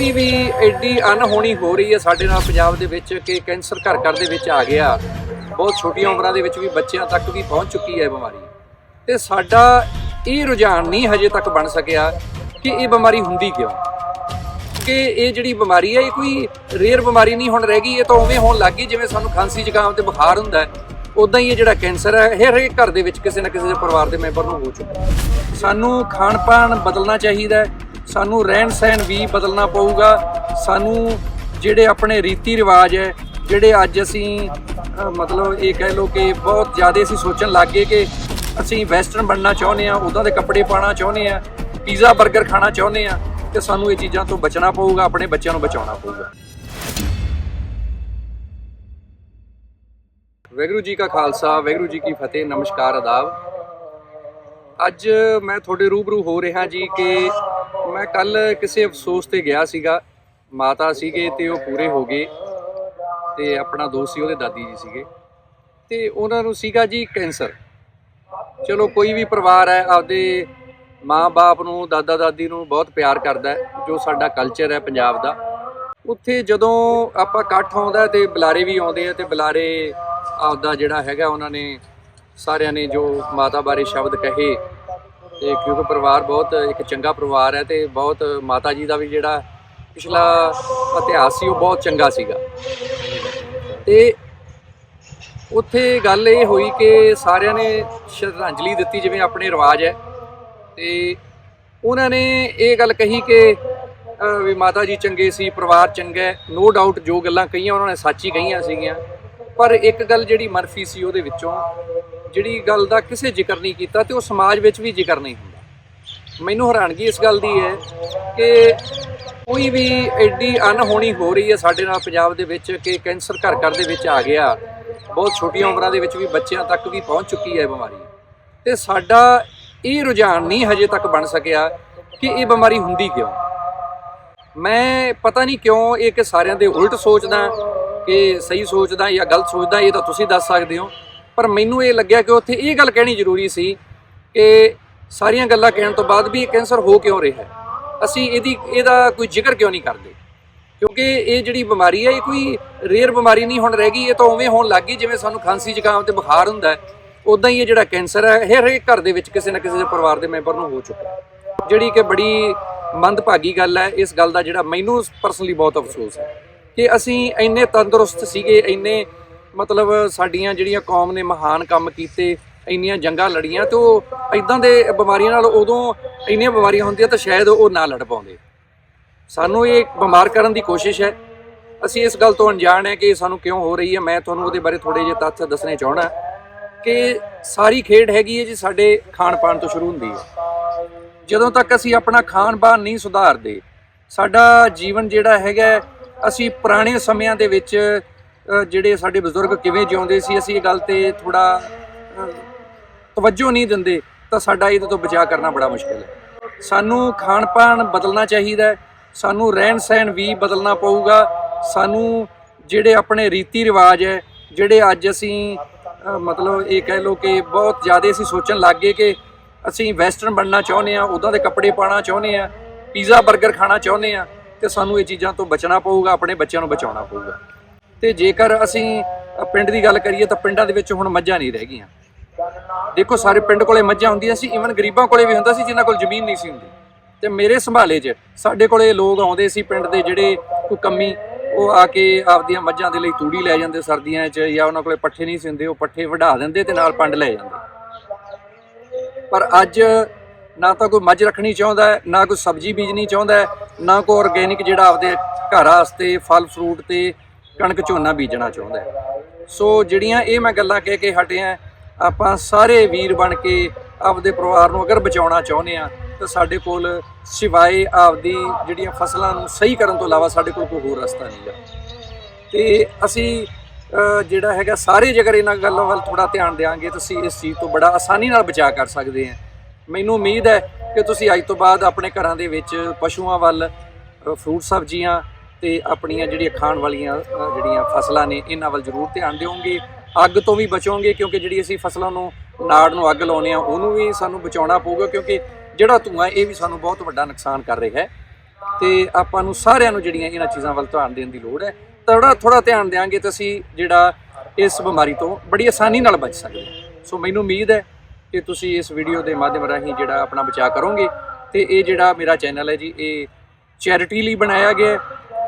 ਕੋਈ ਵੀ ਐਡੀ ਅਨਹੋਣੀ ਹੋ ਰਹੀ ਹੈ ਸਾਡੇ ਨਾਲ ਪੰਜਾਬ ਦੇ ਵਿੱਚ ਕਿ ਕੈਂਸਰ ਘਰ ਘਰ ਦੇ ਵਿੱਚ ਆ ਗਿਆ। ਬਹੁਤ ਛੋਟੀਆਂ ਉਮਰਾਂ ਦੇ ਵਿੱਚ ਵੀ ਬੱਚਿਆਂ ਤੱਕ ਵੀ ਪਹੁੰਚ ਚੁੱਕੀ ਹੈ ਇਹ ਬਿਮਾਰੀ। ਤੇ ਸਾਡਾ ਇਹ ਰੁਝਾਨ ਨਹੀਂ ਹਜੇ ਤੱਕ ਬਣ ਸਕਿਆ ਕਿ ਇਹ ਬਿਮਾਰੀ ਹੁੰਦੀ ਕਿਉਂ? ਕਿ ਇਹ ਜਿਹੜੀ ਬਿਮਾਰੀ ਹੈ, ਇਹ ਕੋਈ ਰੇਅਰ ਬਿਮਾਰੀ ਨਹੀਂ ਹੁਣ ਰਹਿ ਗਈ, ਇਹ ਤਾਂ ਉਵੇਂ ਹੋਣ ਲੱਗ ਗਈ ਜਿਵੇਂ ਸਾਨੂੰ ਖਾਂਸੀ ਜ਼ੁਕਾਮ ਤੇ ਬੁਖਾਰ ਹੁੰਦਾ ਹੈ। ਉਦਾਂ ਹੀ ਇਹ ਜਿਹੜਾ ਕੈਂਸਰ ਹੈ ਹਰ ਇੱਕ ਘਰ ਦੇ ਵਿੱਚ ਕਿਸੇ ਨਾ ਕਿਸੇ ਦੇ ਪਰਿਵਾਰ ਦੇ ਮੈਂਬਰ ਨੂੰ ਹੋ ਚੁੱਕਾ ਸਾਨੂੰ ਖਾਣ ਪਾਣ ਬਦਲਣਾ ਚਾਹੀਦਾ ਹੈ ਸਾਨੂੰ ਰਹਿਣ ਸਹਿਣ ਵੀ ਬਦਲਣਾ ਪਊਗਾ। ਸਾਨੂੰ ਜਿਹੜੇ ਆਪਣੇ ਰੀਤੀ ਰਿਵਾਜ ਹੈ, ਜਿਹੜੇ ਅੱਜ ਅਸੀਂ ਮਤਲਬ ਇਹ ਕਹਿ ਲਓ ਕਿ ਬਹੁਤ ਜ਼ਿਆਦਾ ਅਸੀਂ ਸੋਚਣ ਲੱਗ ਗਏ ਕਿ ਅਸੀਂ ਵੈਸਟਰਨ ਬਣਨਾ ਚਾਹੁੰਦੇ ਆ ਉਦਾਂ ਦੇ ਕੱਪੜੇ ਪਾਣਾ ਚਾਹੁੰਦੇ ਆ ਪੀਜ਼ਾ 버ਗਰ ਖਾਣਾ ਚਾਹੁੰਦੇ ਆ ਤੇ ਸਾਨੂੰ ਇਹ ਚੀਜ਼ਾਂ ਤੋਂ ਬਚਣਾ ਪਊਗਾ, ਆਪਣੇ ਬੱਚਿਆਂ ਨੂੰ ਬਚਾਉਣਾ ਪਊਗਾ। ਵੈਗਰੂ ਜੀ ਕਾ ਖਾਲਸਾ ਵੈਗਰੂ ਜੀ ਕੀ ਫਤਿਹ, ਨਮਸਕਾਰ ਆਦਾਬ ਅੱਜ ਮੈਂ ਤੁਹਾਡੇ ਰੂਬਰੂ ਹੋ ਰਿਹਾ ਜੀ ਕਿ ਮੈਂ ਕੱਲ ਕਿਸੇ ਅਫਸੋਸ ਤੇ ਗਿਆ ਸੀਗਾ। ਮਾਤਾ ਸੀਗੇ ਤੇ ਉਹ ਪੂਰੇ ਹੋ ਗਏ ਤੇ ਆਪਣਾ ਦੋਸਤ ਸੀ, ਉਹਦੇ ਦਾਦੀ ਜੀ ਸੀਗੇ। ਤੇ ਉਹਨਾਂ ਨੂੰ ਸੀਗਾ ਜੀ ਕੈਂਸਰ। ਚਲੋ ਕੋਈ ਵੀ ਪਰਿਵਾਰ ਹੈ, ਆਪਦੇ ਮਾਂ-ਬਾਪ ਨੂੰ, ਦਾਦਾ ਦਾਦੀ ਨੂੰ ਬਹੁਤ ਪਿਆਰ ਕਰਦਾ ਜੋ ਸਾਡਾ ਕਲਚਰ ਹੈ ਪੰਜਾਬ ਦਾ। ਉੱਥੇ ਜਦੋਂ ਆਪਾਂ ਇਕੱਠ ਆਉਂਦਾ ਹੈ ਤੇ ਬੁਲਾਰੇ ਵੀ ਆਉਂਦੇ ਆ ਤੇ ਬੁਲਾਰੇ ਆਪਦਾ ਜਿਹੜਾ ਹੈਗਾ, ਉਹਨਾਂ ਨੇ ਸਾਰਿਆਂ ਨੇ ਜੋ ਮਾਤਾ ਬਾਰੇ ਸ਼ਬਦ ਕਹੇ ਤੇ ਕਿਉਂਕਿ ਪਰਿਵਾਰ ਬਹੁਤ, ਇੱਕ ਚੰਗਾ ਪਰਿਵਾਰ ਹੈ ਤੇ ਬਹੁਤ ਮਾਤਾ ਜੀ ਦਾ ਵੀ ਜਿਹੜਾ ਪਿਛਲਾ ਇਤਿਹਾਸ ਸੀ, ਉਹ ਬਹੁਤ ਚੰਗਾ ਸੀਗਾ। ਤੇ ਉੱਥੇ ਗੱਲ ਇਹ ਹੋਈ ਕਿ ਸਾਰਿਆਂ ਨੇ ਸ਼ਰਧਾਂਜਲੀ ਦਿੱਤੀ, ਜਿਵੇਂ ਆਪਣੇ ਰਿਵਾਜ ਹੈ। ਤੇ ਉਹਨਾਂ ਨੇ ਇਹ ਗੱਲ ਕਹੀ ਕਿ ਵੀ ਮਾਤਾ ਜੀ ਚੰਗੇ ਸੀ, ਪਰਿਵਾਰ ਚੰਗਾ ਨੋ ਡਾਊਟ ਜੋ ਗੱਲਾਂ ਕਹੀਆਂ, ਉਹਨਾਂ ਨੇ ਸੱਚ ਹੀ ਕਹੀਆਂ ਸੀਗੀਆਂ। ਪਰ ਇੱਕ ਗੱਲ ਜਿਹੜੀ ਮਰਫੀ ਸੀ ਉਹਦੇ ਵਿੱਚੋਂ ਜਿਹੜੀ ਗੱਲ ਦਾ ਕਿਸੇ ਜ਼ਿਕਰ ਨਹੀਂ ਕੀਤਾ ਤੇ ਉਹ ਸਮਾਜ ਵਿੱਚ ਵੀ ਜ਼ਿਕਰ ਨਹੀਂ ਹੁੰਦਾ। ਮੈਨੂੰ ਹੈਰਾਨਗੀ ਇਸ ਗੱਲ ਦੀ ਹੈ ਕਿ ਕੋਈ ਵੀ ਐਡੀ ਅਨਹੋਣੀ ਹੋ ਰਹੀ ਹੈ ਸਾਡੇ ਨਾਲ ਪੰਜਾਬ ਦੇ ਵਿੱਚ ਕਿ ਕੈਂਸਰ ਘਰ ਘਰ ਦੇ ਵਿੱਚ ਆ ਗਿਆ। ਬਹੁਤ ਛੋਟੀਆਂ ਉਮਰਾਂ ਦੇ ਵਿੱਚ ਵੀ ਬੱਚਿਆਂ ਤੱਕ ਵੀ ਪਹੁੰਚ ਚੁੱਕੀ ਹੈ ਇਹ ਬਿਮਾਰੀ। ਤੇ ਸਾਡਾ ਇਹ ਰੁਝਾਨ ਨਹੀਂ ਹਜੇ ਤੱਕ ਬਣ ਸਕਿਆ ਕਿ ਇਹ ਬਿਮਾਰੀ ਹੁੰਦੀ ਕਿਉਂ। ਮੈਂ ਪਤਾ ਨਹੀਂ ਕਿਉਂ ਇਹ ਕਿ ਸਾਰਿਆਂ ਦੇ ਉਲਟ ਸੋਚਦਾ, ਕਿ ਸਹੀ ਸੋਚਦਾ ਜਾਂ ਗਲਤ ਸੋਚਦਾ, ਇਹ ਤਾਂ ਤੁਸੀਂ ਦੱਸ ਸਕਦੇ ਹੋ। ਪਰ ਮੈਨੂੰ ਇਹ ਲੱਗਿਆ ਕਿ ਉੱਥੇ ਇਹ ਗੱਲ ਕਹਿਣੀ ਜ਼ਰੂਰੀ ਸੀ ਕਿ ਸਾਰੀਆਂ ਗੱਲਾਂ ਕਹਿਣ ਤੋਂ ਬਾਅਦ ਵੀ ਇਹ ਕੈਂਸਰ ਹੋ ਕਿਉਂ ਰਿਹਾ ਅਸੀਂ ਇਹਦੀ, ਇਹਦਾ ਕੋਈ ਜ਼ਿਕਰ ਕਿਉਂ ਨਹੀਂ ਕਰਦੇ? ਕਿਉਂਕਿ ਇਹ ਜਿਹੜੀ ਬਿਮਾਰੀ ਹੈ, ਇਹ ਕੋਈ ਰੇਅਰ ਬਿਮਾਰੀ ਨਹੀਂ ਹੁਣ ਰਹਿ ਗਈ, ਇਹ ਤਾਂ ਉਵੇਂ ਹੋਣ ਲੱਗ ਗਈ, ਜਿਵੇਂ ਸਾਨੂੰ ਖਾਂਸੀ ਜ਼ੁਕਾਮ ਤੇ ਬੁਖਾਰ ਹੁੰਦਾ ਹੈ। ਉਦਾਂ ਹੀ ਇਹ ਜਿਹੜਾ ਕੈਂਸਰ ਹੈ, ਹਰ ਇੱਕ ਘਰ ਦੇ ਵਿੱਚ ਕਿਸੇ ਨਾ ਕਿਸੇ ਦੇ ਪਰਿਵਾਰ ਦੇ ਮੈਂਬਰ ਨੂੰ ਹੋ ਚੁੱਕਾ ਜਿਹੜੀ ਕਿ ਬੜੀ ਮੰਦਭਾਗੀ ਗੱਲ ਹੈ, ਇਸ ਗੱਲ ਦਾ ਜਿਹੜਾ ਮੈਨੂੰ ਪਰਸਨਲੀ ਬਹੁਤ ਅਫਸੋਸ ਹੈ ਕਿ ਅਸੀਂ ਇੰਨੇ ਤੰਦਰੁਸਤ ਸੀਗੇ, ਇੰਨੇ ਮਤਲਬ ਸਾਡੀਆਂ ਜਿਹੜੀਆਂ ਕੌਮ ਨੇ ਮਹਾਨ ਕੰਮ ਕੀਤੇ, ਇੰਨੀਆਂ ਜੰਗਾਂ ਲੜੀਆਂ ਤੇ ਉਹ ਇਦਾਂ ਦੇ ਬਿਮਾਰੀਆਂ ਨਾਲ ਉਦੋਂ ਇੰਨੀਆਂ ਬਿਮਾਰੀਆਂ ਹੁੰਦੀਆਂ ਤਾਂ ਸ਼ਾਇਦ ਉਹ ਨਾ ਲੜ ਪਾਉਂਦੇ। ਸਾਨੂੰ ਇਹ ਬਿਮਾਰ ਕਰਨ ਦੀ ਕੋਸ਼ਿਸ਼ ਹੈ। ਅਸੀਂ ਇਸ ਗੱਲ ਤੋਂ ਅਣਜਾਣ ਹੈ ਕਿ ਸਾਨੂੰ ਕਿਉਂ ਹੋ ਰਹੀ ਹੈ। ਮੈਂ ਤੁਹਾਨੂੰ ਉਹਦੇ ਬਾਰੇ ਥੋੜੇ ਜਿਹੇ ਤੱਥ ਦੱਸਣੇ ਚਾਹਣਾ ਕਿ ਸਾਰੀ ਖੇਡ ਹੈਗੀ ਹੈ ਜੀ ਸਾਡੇ ਖਾਣ ਪਾਣ ਤੋਂ ਸ਼ੁਰੂ ਹੁੰਦੀ ਹੈ। ਜਦੋਂ ਤੱਕ ਅਸੀਂ ਆਪਣਾ ਖਾਣ ਪਾਣ ਨਹੀਂ ਸੁਧਾਰਦੇ, ਸਾਡਾ ਜੀਵਨ ਜਿਹੜਾ ਹੈਗਾ, ਅਸੀਂ ਪੁਰਾਣੇ ਸਮਿਆਂ ਦੇ ਵਿੱਚ ਜਿਹੜੇ ਸਾਡੇ ਬਜ਼ੁਰਗ ਕਿਵੇਂ ਜਿਉਂਦੇ ਸੀ, ਅਸੀਂ ਇਹ ਗੱਲ ਤੇ ਥੋੜਾ ਤਵੱਜੋ ਨਹੀਂ ਦਿੰਦੇ, ਤਾਂ ਸਾਡਾ ਇਹਦੇ ਤੋਂ ਬਚਾਅ ਕਰਨਾ ਬੜਾ ਮੁਸ਼ਕਿਲ ਹੈ। ਸਾਨੂੰ ਖਾਣ ਪਾਣ ਬਦਲਣਾ ਚਾਹੀਦਾ ਸਾਨੂੰ ਰਹਿਣ ਸਹਿਣ ਵੀ ਬਦਲਣਾ ਪਊਗਾ, ਸਾਨੂੰ ਜਿਹੜੇ ਆਪਣੇ ਰੀਤੀ ਰਿਵਾਜ ਹੈ, ਜਿਹੜੇ ਅੱਜ ਅਸੀਂ ਮਤਲਬ ਇਹ ਕਹਿ ਲਓ ਕਿ ਬਹੁਤ ਜ਼ਿਆਦਾ ਅਸੀਂ ਸੋਚਣ ਲੱਗ ਗਏ ਕਿ ਅਸੀਂ ਵੈਸਟਰਨ ਬਣਨਾ ਚਾਹੁੰਦੇ ਆ ਉਦਾਂ ਦੇ ਕੱਪੜੇ ਪਾਣਾ ਚਾਹੁੰਦੇ ਆ ਪੀਜ਼ਾ 버ਗਰ ਖਾਣਾ ਚਾਹੁੰਦੇ ਆ ਤੇ ਸਾਨੂੰ ਇਹ ਚੀਜ਼ਾਂ ਤੋਂ ਬਚਣਾ ਪਊਗਾ, ਆਪਣੇ ਬੱਚਿਆਂ ਨੂੰ ਬਚਾਉਣਾ ਪਊਗਾ। ਤੇ ਜੇਕਰ ਅਸੀਂ ਪਿੰਡ ਦੀ ਗੱਲ ਕਰੀਏ ਤਾਂ ਪਿੰਡਾਂ ਦੇ ਵਿੱਚ ਹੁਣ ਮੱਝਾਂ ਨਹੀਂ ਰਹਿ ਗਈਆਂ। ਦੇਖੋ ਸਾਰੇ ਪਿੰਡ ਕੋਲੇ ਮੱਝਾਂ ਹੁੰਦੀਆਂ ਸੀ ਈਵਨ ਗਰੀਬਾਂ ਕੋਲੇ ਵੀ ਹੁੰਦਾ ਸੀ ਜਿਨ੍ਹਾਂ ਕੋਲ ਜ਼ਮੀਨ ਨਹੀਂ ਸੀ ਹੁੰਦੀ। ਤੇ ਮੇਰੇ ਸੰਭਾਲੇ 'ਚ ਸਾਡੇ ਕੋਲੇ ਲੋਕ ਆਉਂਦੇ ਸੀ ਪਿੰਡ ਦੇ ਜਿਹੜੇ ਕੋਈ ਕੰਮੀ, ਉਹ ਆ ਕੇ ਆਪਦੀਆਂ ਮੱਝਾਂ ਦੇ ਲਈ ਤੂੜੀ ਲੈ ਜਾਂਦੇ ਸਰਦੀਆਂ 'ਚ ਜਾਂ ਉਹਨਾਂ ਕੋਲੇ ਪੱਠੇ ਨਹੀਂ ਸੀ ਹੁੰਦੇ, ਉਹ ਪੱਠੇ ਵਢਾ ਦਿੰਦੇ ਤੇ ਨਾਲ ਪੰਡ ਲੈ ਜਾਂਦੇ। ਪਰ ਅੱਜ ਨਾ ਤਾਂ ਕੋਈ ਮੱਝ ਰੱਖਣੀ ਚਾਹੁੰਦਾ ਨਾ ਕੋਈ ਸਬਜ਼ੀ ਬੀਜਣੀ ਚਾਹੁੰਦਾ ਨਾ ਕੋਈ ਆਰਗੇਨਿਕ ਜਿਹੜਾ ਆਪਦੇ ਘਰ ਵਾਸਤੇ ਫਲ ਫਰੂਟ ਤੇ ਕਣਕ ਝੋਨਾ ਬੀਜਣਾ ਚਾਹੁੰਦਾ ਹੈ। ਸੋ ਜਿਹੜੀਆਂ ਇਹ ਮੈਂ ਗੱਲਾਂ ਕਹਿ ਕੇ ਹਟਿਆ ਆਪਾਂ ਸਾਰੇ ਵੀਰ ਬਣ ਕੇ ਆਪਦੇ ਪਰਿਵਾਰ ਨੂੰ ਅਗਰ ਬਚਾਉਣਾ ਚਾਹੁੰਦੇ ਆ ਤਾਂ ਸਾਡੇ ਕੋਲ ਸਿਵਾਏ ਆਪਦੀ ਜਿਹੜੀਆਂ ਫਸਲਾਂ ਨੂੰ ਸਹੀ ਕਰਨ ਤੋਂ ਇਲਾਵਾ ਸਾਡੇ ਕੋਲ ਕੋਈ ਹੋਰ ਰਸਤਾ ਨਹੀਂ ਹੈ ਤੇ ਅਸੀਂ ਜਿਹੜਾ ਹੈਗਾ ਸਾਰੇ ਜੇਕਰ ਇਹਨਾਂ ਗੱਲਾਂ ਵੱਲ ਥੋੜਾ ਧਿਆਨ ਦੇਾਂਗੇ ਤਾਂ ਅਸੀਂ ਇਸ ਚੀਜ਼ ਤੋਂ ਬੜਾ ਆਸਾਨੀ ਨਾਲ ਬਚਾਅ ਕਰ ਸਕਦੇ ਹਾਂ। ਮੈਨੂੰ ਉਮੀਦ ਹੈ ਕਿ ਤੁਸੀਂ ਅੱਜ ਤੋਂ ਬਾਅਦ ਆਪਣੇ ਘਰਾਂ ਦੇ ਵਿੱਚ ਪਸ਼ੂਆਂ ਵੱਲ ਫਰੂਟ ਸਬਜ਼ੀਆਂ ਤੇ ਆਪਣੀਆਂ ਜਿਹੜੀਆਂ ਖਾਣ ਵਾਲੀਆਂ ਜਿਹੜੀਆਂ ਫਸਲਾਂ ਨੇ, ਇਹਨਾਂ ਵੱਲ ਜ਼ਰੂਰ ਧਿਆਨ ਦਿਓਗੇ। ਅੱਗ ਤੋਂ ਵੀ ਬਚੋਗੇ, ਕਿਉਂਕਿ ਜਿਹੜੀ ਅਸੀਂ ਫਸਲਾਂ ਨੂੰ, ਨਾੜ ਨੂੰ ਅੱਗ ਲਾਉਨੇ ਆ ਉਹਨੂੰ ਵੀ ਸਾਨੂੰ ਬਚਾਉਣਾ ਪਊਗਾ, ਕਿਉਂਕਿ ਜਿਹੜਾ ਧੂੰਆਂ, ਇਹ ਵੀ ਸਾਨੂੰ ਬਹੁਤ ਵੱਡਾ ਨੁਕਸਾਨ ਕਰ ਰਿਹਾ ਹੈ। ਤੇ ਆਪਾਂ ਨੂੰ ਸਾਰਿਆਂ ਨੂੰ ਜਿਹੜੀਆਂ ਇਹਨਾਂ ਚੀਜ਼ਾਂ ਵੱਲ ਧਿਆਨ ਦੇਣ ਦੀ ਲੋੜ ਹੈ। ਥੋੜਾ ਥੋੜਾ ਧਿਆਨ ਦੇਾਂਗੇ ਤਾਂ ਅਸੀਂ ਜਿਹੜਾ ਇਸ ਬਿਮਾਰੀ ਤੋਂ ਬੜੀ ਆਸਾਨੀ ਨਾਲ ਬਚ ਸਕਦੇ ਹਾਂ। ਸੋ ਮੈਨੂੰ ਉਮੀਦ ਹੈ ਕਿ ਤੁਸੀਂ ਇਸ ਵੀਡੀਓ ਦੇ ਮਾਧਿਅਮ ਰਾਹੀਂ ਜਿਹੜਾ ਆਪਣਾ ਬਚਾਅ ਕਰੋਗੇ। ਤੇ ਇਹ ਜਿਹੜਾ ਮੇਰਾ ਚੈਨਲ ਹੈ ਜੀ, ਇਹ ਚੈਰਿਟੀ ਲਈ ਬਣਾਇਆ ਗਿਆ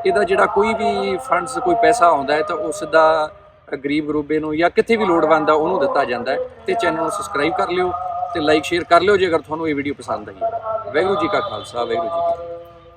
ਇਹਦਾ ਜਿਹੜਾ ਕੋਈ ਵੀ ਫੰਡਸ ਕੋਈ ਪੈਸਾ ਆਉਂਦਾ ਹੈ ਤਾਂ ਉਸ ਦਾ ਗਰੀਬ ਗਰੂਬੇ ਨੂੰ ਜਾਂ ਕਿਤੇ ਵੀ ਲੋੜਵੰਦ ਆ, ਉਹਨੂੰ ਦਿੱਤਾ ਜਾਂਦਾ ਹੈ ਤੇ ਚੈਨਲ ਨੂੰ ਸਬਸਕ੍ਰਾਈਬ ਕਰ ਲਿਓ ਤੇ ਲਾਈਕ ਸ਼ੇਅਰ ਕਰ ਲਿਓ ਜੇ ਅਗਰ ਤੁਹਾਨੂੰ ਇਹ ਵੀਡੀਓ ਪਸੰਦ ਆਈ। ਵਾਹਿਗੁਰੂ ਜੀ ਕਾ ਖਾਲਸਾ, ਵਾਹਿਗੁਰੂ ਜੀ ਕੀ